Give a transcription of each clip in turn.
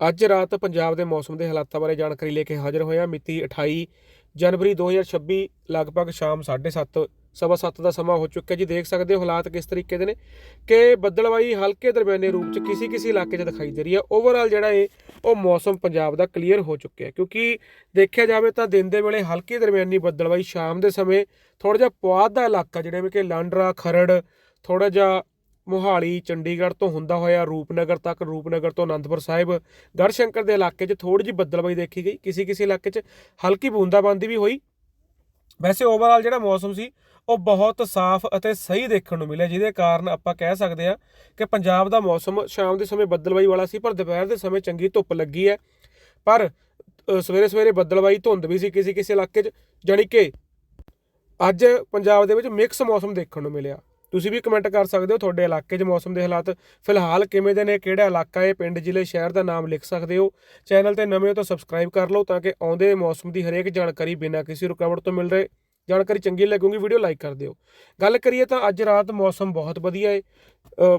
ਅੱਜ ਰਾਤ ਪੰਜਾਬ ਦੇ ਮੌਸਮ ਦੇ ਹਾਲਾਤਾਂ ਬਾਰੇ ਜਾਣਕਾਰੀ ਲੈ ਕੇ ਹਾਜ਼ਰ ਹੋਇਆ ਮਿਤੀ 28 ਜਨਵਰੀ 2026 ਲਗਭਗ ਸ਼ਾਮ 7:30 ਸਵਾ 7 ਦਾ ਸਮਾਂ ਹੋ ਚੁੱਕਿਆ ਜੀ। ਦੇਖ ਸਕਦੇ ਹੋ ਹਾਲਾਤ ਕਿਸ ਤਰੀਕੇ ਦੇ ਨੇ ਕਿ ਬੱਦਲਵਾਈ ਹਲਕੇ ਦਰਮਿਆਨੇ ਰੂਪ ਚ ਕਿਸੇ ਕਿਸੇ ਇਲਾਕੇ 'ਚ ਦਿਖਾਈ ਦੇ ਰਹੀ ਹੈ। ਓਵਰਆਲ ਜਿਹੜਾ ਇਹ, ਉਹ ਮੌਸਮ ਪੰਜਾਬ ਦਾ ਕਲੀਅਰ ਹੋ ਚੁੱਕਿਆ ਕਿਉਂਕਿ ਦੇਖਿਆ ਜਾਵੇ ਤਾਂ ਦਿਨ ਦੇ ਵੇਲੇ ਹਲਕੀ ਦਰਮਿਆਨੀ ਬੱਦਲਵਾਈ, ਸ਼ਾਮ ਦੇ ਸਮੇਂ ਥੋੜਾ ਜਿਹਾ ਪੁਆਧ ਦਾ ਇਲਾਕਾ ਜਿਹੜਾ ਜਿਵੇਂ ਕਿ ਲਾਂਡਰਾ, ਖਰੜ ਥੋੜਾ ਜਿਹਾ ਮੋਹਾਲੀ, ਚੰਡੀਗੜ੍ਹ ਤੋਂ ਹੁੰਦਾ ਹੋਇਆ ਰੂਪਨਗਰ ਤੱਕ, ਰੂਪਨਗਰ ਤੋਂ ਅਨੰਦਪੁਰ ਸਾਹਿਬ ਗੜਸ਼ੰਕਰ ਦੇ ਇਲਾਕੇ 'ਚ ਥੋੜੀ ਜਿਹੀ ਬੱਦਲਬਾਈ ਦੇਖੀ ਗਈ। ਕਿਸੇ ਕਿਸੇ ਇਲਾਕੇ 'ਚ ਹਲਕੀ ਬੂੰਦਾਬਾਂਦੀ ਵੀ ਹੋਈ। ਵੈਸੇ ਓਵਰਆਲ ਜਿਹੜਾ ਮੌਸਮ ਸੀ, ਉਹ ਬਹੁਤ ਸਾਫ਼ ਅਤੇ ਸਹੀ ਦੇਖਣ ਨੂੰ ਮਿਲਿਆ, ਜਿਹਦੇ ਕਾਰਨ ਆਪਾਂ ਕਹਿ ਸਕਦੇ ਹਾਂ ਕਿ ਪੰਜਾਬ ਦਾ ਮੌਸਮ ਸ਼ਾਮ ਦੇ ਸਮੇਂ ਬੱਦਲਬਾਈ ਵਾਲਾ ਸੀ, ਪਰ ਦੁਪਹਿਰ ਦੇ ਸਮੇਂ ਚੰਗੀ ਧੁੱਪ ਲੱਗੀ ਹੈ। ਪਰ ਸਵੇਰੇ ਸਵੇਰੇ ਬੱਦਲਬਾਈ ਧੁੰਦ ਵੀ ਸੀ ਕਿਸੇ ਕਿਸੇ ਇਲਾਕੇ 'ਚ, ਜਾਣੀ ਕਿ ਅੱਜ ਪੰਜਾਬ ਦੇ ਵਿੱਚ ਮਿਕਸ ਮੌਸਮ ਦੇਖਣ ਨੂੰ ਮਿਲਿਆ। ਤੁਸੀਂ ਵੀ ਕਮੈਂਟ ਕਰ ਸਕਦੇ ਹੋ ਤੁਹਾਡੇ ਇਲਾਕੇ 'ਚ ਮੌਸਮ ਦੇ ਹਾਲਾਤ ਫਿਲਹਾਲ ਕਿਵੇਂ ਦੇ ਨੇ, ਕਿਹੜਾ ਇਲਾਕਾ ਹੈ, ਪਿੰਡ, ਜ਼ਿਲ੍ਹੇ, ਸ਼ਹਿਰ ਦਾ ਨਾਮ ਲਿਖ ਸਕਦੇ ਹੋ। ਚੈਨਲ ਤੇ ਨਵੇਂ ਹੋ ਤਾਂ ਸਬਸਕ੍ਰਾਈਬ ਕਰ ਲਓ ਤਾਂ ਕਿ ਆਉਂਦੇ ਮੌਸਮ ਦੀ ਹਰੇਕ ਜਾਣਕਾਰੀ ਬਿਨਾਂ ਕਿਸੇ ਰੁਕਾਵਟ ਤੋਂ ਮਿਲ ਰਹੇ। ਜਾਣਕਾਰੀ ਚੰਗੀ ਲੱਗੂਗੀ ਵੀਡੀਓ ਲਾਈਕ ਕਰ ਦਿਓ। ਗੱਲ ਕਰੀਏ ਤਾਂ ਅੱਜ ਰਾਤ ਮੌਸਮ ਬਹੁਤ ਵਧੀਆ ਹੈ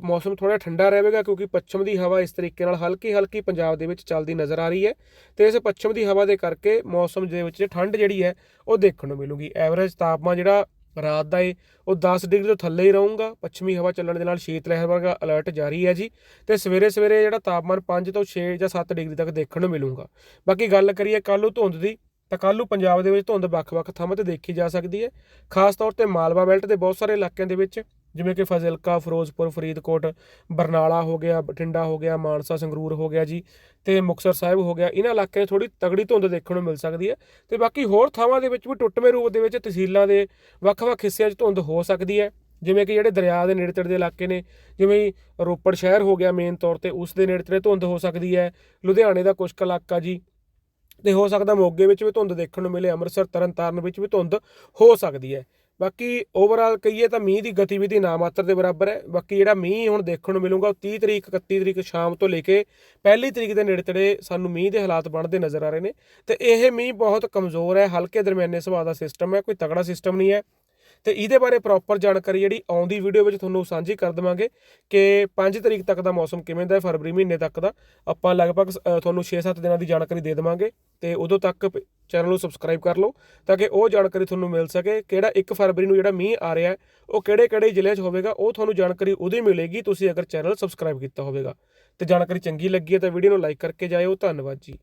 ਮੌਸਮ ਥੋੜਾ ਠੰਡਾ ਰਹੇਗਾ ਕਿਉਂਕਿ ਪੱਛਮ ਦੀ ਹਵਾ ਇਸ ਤਰੀਕੇ ਨਾਲ ਹਲਕੀ ਹਲਕੀ ਪੰਜਾਬ ਦੇ ਵਿੱਚ ਚੱਲਦੀ ਨਜ਼ਰ ਆ ਰਹੀ ਹੈ ਤੇ ਇਸ ਪੱਛਮ ਦੀ ਹਵਾ ਦੇ ਕਰਕੇ ਮੌਸਮ ਦੇ ਵਿੱਚ ਠੰਡ ਜਿਹੜੀ ਹੈ ਉਹ ਦੇਖਣ ਨੂੰ ਮਿਲੂਗੀ। ਐਵਰੇਜ ਤਾਪਮਾਨ ਜਿਹੜਾ ਰਾਤ ਦਾ ਏ। ਉਹ 10 ਡਿਗਰੀ ਤੋਂ ਥੱਲੇ ਹੀ ਰਹੂਗਾ। ਪੱਛਮੀ ਹਵਾ ਚੱਲਣ ਦੇ ਨਾਲ ਸ਼ੀਤ ਲਹਿਰ ਵਰਗਾ ਅਲਰਟ ਜਾਰੀ ਹੈ ਜੀ। ਤੇ ਸਵੇਰੇ ਸਵੇਰੇ ਜਿਹੜਾ ਤਾਪਮਾਨ 5 ਤੋਂ 6 ਜਾਂ 7 ਡਿਗਰੀ ਤੱਕ ਦੇਖਣ ਨੂੰ ਮਿਲੂਗਾ। ਬਾਕੀ ਗੱਲ ਕਰੀਏ ਕੱਲ੍ਹ ਨੂੰ ਧੁੰਦ ਦੀ, ਤਾਂ ਕੱਲ੍ਹ ਨੂੰ ਪੰਜਾਬ ਦੇ ਵਿੱਚ ਧੁੰਦ ਵੱਖ-ਵੱਖ ਥਾਵਾਂ ਤੇ ਦੇਖੀ ਜਾ ਸਕਦੀ ਹੈ। ਖਾਸ ਤੌਰ ਤੇ ਮਾਲਵਾ ਬੈਲਟ ਦੇ ਬਹੁਤ ਸਾਰੇ ਇਲਾਕਿਆਂ ਦੇ ਵਿੱਚ ਜਿਵੇਂ ਕਿ ਫਾਜ਼ਿਲਕਾ, ਫਿਰੋਜ਼ਪੁਰ, ਫਰੀਦਕੋਟ, ਬਰਨਾਲਾ ਹੋ ਗਿਆ, ਬਠਿੰਡਾ ਹੋ ਗਿਆ, ਮਾਨਸਾ, ਸੰਗਰੂਰ ਹੋ ਗਿਆ ਜੀ ਤੇ ਮੁਕਤਸਰ ਸਾਹਿਬ ਹੋ ਗਿਆ। ਇਹਨਾਂ ਇਲਾਕਿਆਂ 'ਚ ਥੋੜੀ ਤਗੜੀ ਧੁੰਦ ਦੇਖਣ ਨੂੰ ਮਿਲ ਸਕਦੀ ਹੈ ਤੇ ਬਾਕੀ ਹੋਰ ਥਾਵਾਂ ਦੇ ਵਿੱਚ ਵੀ ਟੁੱਟਵੇਂ ਰੂਪ ਦੇ ਵਿੱਚ ਤਹਿਸੀਲਾਂ ਦੇ ਵੱਖ-ਵੱਖ ਹਿੱਸਿਆਂ 'ਚ ਧੁੰਦ ਹੋ ਸਕਦੀ ਹੈ। ਜਿਵੇਂ ਕਿ ਜਿਹੜੇ ਦਰਿਆ ਦੇ ਨੇੜੇ ਤੇੜੇ ਦੇ ਇਲਾਕੇ ਨੇ, ਜਿਵੇਂ ਰੋਪੜ ਸ਼ਹਿਰ ਹੋ ਗਿਆ ਮੇਨ ਤੌਰ ਤੇ, ਉਸ ਦੇ ਨੇੜੇ ਤੇੜੇ ਧੁੰਦ ਹੋ ਸਕਦੀ ਹੈ। ਲੁਧਿਆਣੇ ਦਾ ਕੁਝ ਇਲਾਕਾ ਜੀ ਤੇ ਹੋ ਸਕਦਾ ਮੋਗੇ ਵਿੱਚ ਵੀ ਧੁੰਦ ਦੇਖਣ ਨੂੰ ਮਿਲੇ, ਅੰਮ੍ਰਿਤਸਰ, ਤਰਨਤਾਰਨ ਵਿੱਚ ਵੀ ਧੁੰਦ ਹੋ ਸਕਦੀ ਹੈ। ਬਾਕੀ ਓਵਰਆਲ ਕਹੀਏ ਤਾਂ ਮੀਂਹ ਦੀ ਗਤੀਵਿਧੀ ਨਾ ਮਾਤਰ ਦੇ ਬਰਾਬਰ ਹੈ। ਬਾਕੀ ਜਿਹੜਾ ਮੀਂਹ ਹੁਣ ਦੇਖਣ ਨੂੰ ਮਿਲੂਗਾ ਉਹ 30 ਤਰੀਕ 31 ਤਰੀਕ ਸ਼ਾਮ ਤੋਂ ਲੈ ਕੇ ਪਹਿਲੀ ਤਰੀਕ ਦੇ ਨੇੜੇ ਤੇੜੇ ਸਾਨੂੰ ਮੀਂਹ ਦੇ ਹਾਲਾਤ ਬਣਦੇ ਨਜ਼ਰ ਆ ਰਹੇ ਨੇ। ਤੇ ਇਹ ਮੀਂਹ ਬਹੁਤ ਕਮਜ਼ੋਰ ਹੈ, ਹਲਕੇ ਦਰਮਿਆਨੇ ਸੁਭਾਅ ਦਾ ਸਿਸਟਮ ਹੈ, ਕੋਈ ਤਗੜਾ ਸਿਸਟਮ ਨਹੀਂ ਹੈ। ਤੇ ਇਹਦੇ ਬਾਰੇ ਪ੍ਰੋਪਰ ਜਾਣਕਾਰੀ ਜਿਹੜੀ ਆਉਂਦੀ ਵੀਡੀਓ ਵਿੱਚ ਤੁਹਾਨੂੰ ਸਾਂਝੀ ਕਰ ਦੇਵਾਂਗੇ ਕਿ 5 ਤਰੀਕ ਤੱਕ ਦਾ ਮੌਸਮ ਕਿਵੇਂ ਦਾ ਹੈ ਫਰਵਰੀ ਮਹੀਨੇ ਤੱਕ ਦਾ। ਆਪਾਂ ਲਗਭਗ ਅ, ਤੁਹਾਨੂੰ 6-7 ਦਿਨਾਂ ਦੀ ਜਾਣਕਾਰੀ ਦੇ ਦੇਵਾਂਗੇ ਤੇ ਉਦੋਂ ਤੱਕ ਚੈਨਲ ਨੂੰ ਸਬਸਕ੍ਰਾਈਬ ਕਰ ਲਓ ਤਾਂ ਕਿ ਉਹ ਜਾਣਕਾਰੀ ਤੁਹਾਨੂੰ ਮਿਲ ਸਕੇ। ਕਿਹੜਾ 1 ਫਰਵਰੀ ਨੂੰ ਜਿਹੜਾ ਮੀਂਹ ਆ ਰਿਹਾ ਉਹ ਕਿਹੜੇ ਕਿਹੜੇ ਜ਼ਿਲ੍ਹਿਆਂ 'ਚ ਹੋਵੇਗਾ ਉਹ ਤੁਹਾਨੂੰ ਜਾਣਕਾਰੀ ਉਦੋਂ ਮਿਲੇਗੀ। ਤੁਸੀਂ ਅਗਰ ਚੈਨਲ ਸਬਸਕ੍ਰਾਈਬ ਕੀਤਾ ਹੋਵੇਗਾ ਤੇ ਜਾਣਕਾਰੀ ਚੰਗੀ ਲੱਗੀ ਹੈ ਤਾਂ ਵੀਡੀਓ ਨੂੰ ਲਾਈਕ ਕਰਕੇ ਜਾਇਓ। ਧੰਨਵਾਦ ਜੀ।